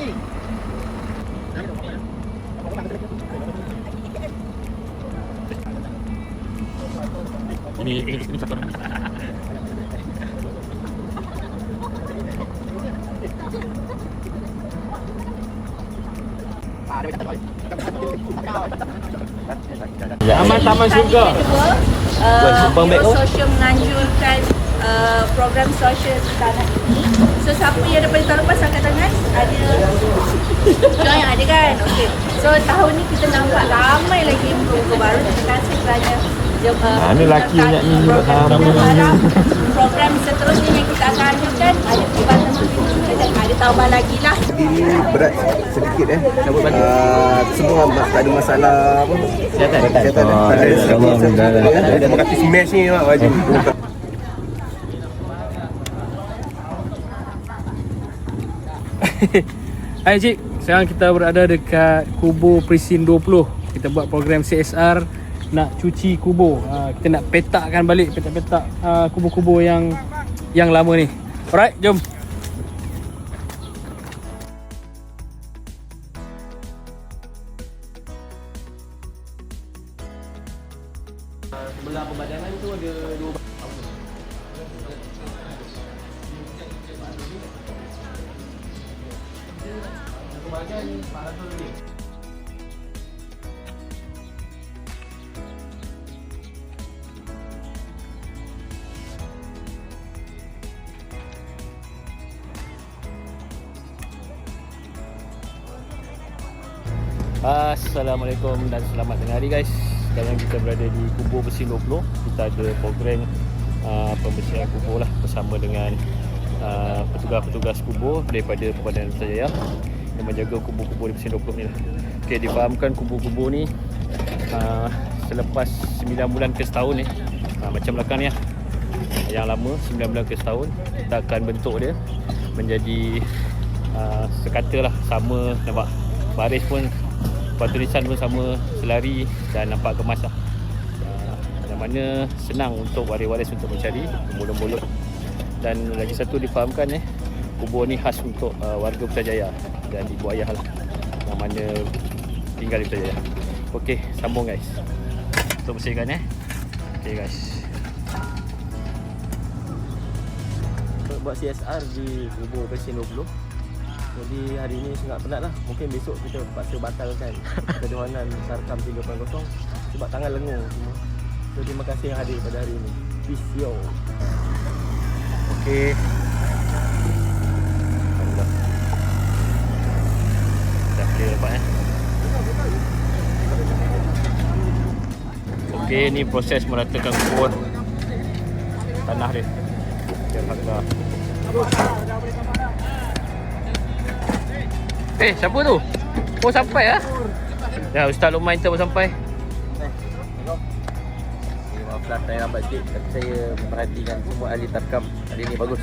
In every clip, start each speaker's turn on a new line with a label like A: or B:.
A: Ini ini ini satu
B: orang. Taman-taman surga.
C: Uh,
B: Sumpang
C: Bank.
B: Social
C: oh. menganjurkan program sosial tanah ini. So siapa yang daripada tahun lepas angkat tangan? Ada Diorang yang ada kan? Okay. So tahun ni kita nampak ramai lagi muka baru. Terima kasih kerana uh,
B: Ah, ni laki
C: menyertai
B: banyak ni,
C: program program seterusnya yang kita akan anjurkan ada perubatan begitu dan ada tambah lagi lah.
D: diri berat sedikit eh. Uh, semua ma- tak ada masalah apa.
B: Kesihatan.
D: Kesihatan.
B: Oh,
D: Tak ada
B: ya,
D: sakit.
B: Alhamdulillah.
D: Dia mengatakan smash ni mak wajib.
E: Hai Cik, sekarang kita berada dekat kubur Presin 20 Kita buat program CSR nak cuci kubur ha, Kita nak petakkan balik petak-petak uh, kubur-kubur yang yang lama ni. Alright, jom. Sebelah perbadanan tu ada dua Assalamualaikum dan selamat tengah hari guys. Sekarang kita berada di Kubur Besin 20 Kita ada program uh, pembersihan kubur lah Bersama dengan uh, petugas-petugas kubur daripada Perbadanan Putrajaya Yang menjaga kubur-kubur di Besin 20 ni lah. Okay, difahamkan kubur-kubur ni uh, Selepas 9 bulan ke setahun ni uh, Macam belakang ni lah. Yang lama 9 bulan ke setahun Kita akan bentuk dia Menjadi uh, sekata lah. Sama nampak baris pun Buat tulisan pun sama selari dan nampak kemas lah. Uh, Yang mana senang untuk waris-waris untuk mencari bolong-bolong Dan lagi satu difahamkan eh Kubur ni khas untuk uh, warga Putrajaya dan ibu ayah lah. Yang mana tinggal di Putrajaya. Okey, sambung guys. Untuk bersihkan eh. Okey guys.
B: Buat CSR di kubur Presin 20 jadi hari ini sangat penat lah. Mungkin besok kita terpaksa batalkan kejohanan Sarkam 3.0 sebab tangan lengur semua. So terima kasih yang hadir pada hari ini peace yo.
E: Okey. Alhamdulillah. Dah clear lepas eh. Okey, ni proses meratakan kubur tanah dia. Harga. Eh, siapa tu? Oh, sampai ah. Ya, Ustaz Luqman kita pun sampai.
B: maaflah saya lambat sikit tapi saya memperhatikan semua ahli tarkam hari ini bagus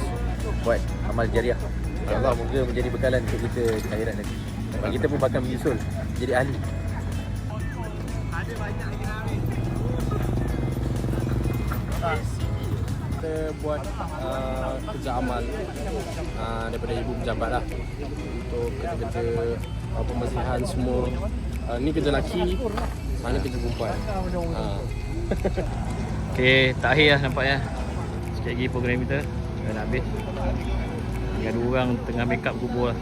B: buat amal jariah Allah moga menjadi bekalan untuk kita di akhirat nanti dan kita pun bakal menyusul jadi ahli
F: kita buat uh, kerja amal uh, daripada ibu pejabat lah untuk kerja-kerja uh, pembersihan semua uh, ni kerja lelaki sana kerja perempuan uh,
E: Okey, tak akhir lah nampaknya. Sikit lagi program kita dah nak habis. Dua orang tengah make up kubur lah.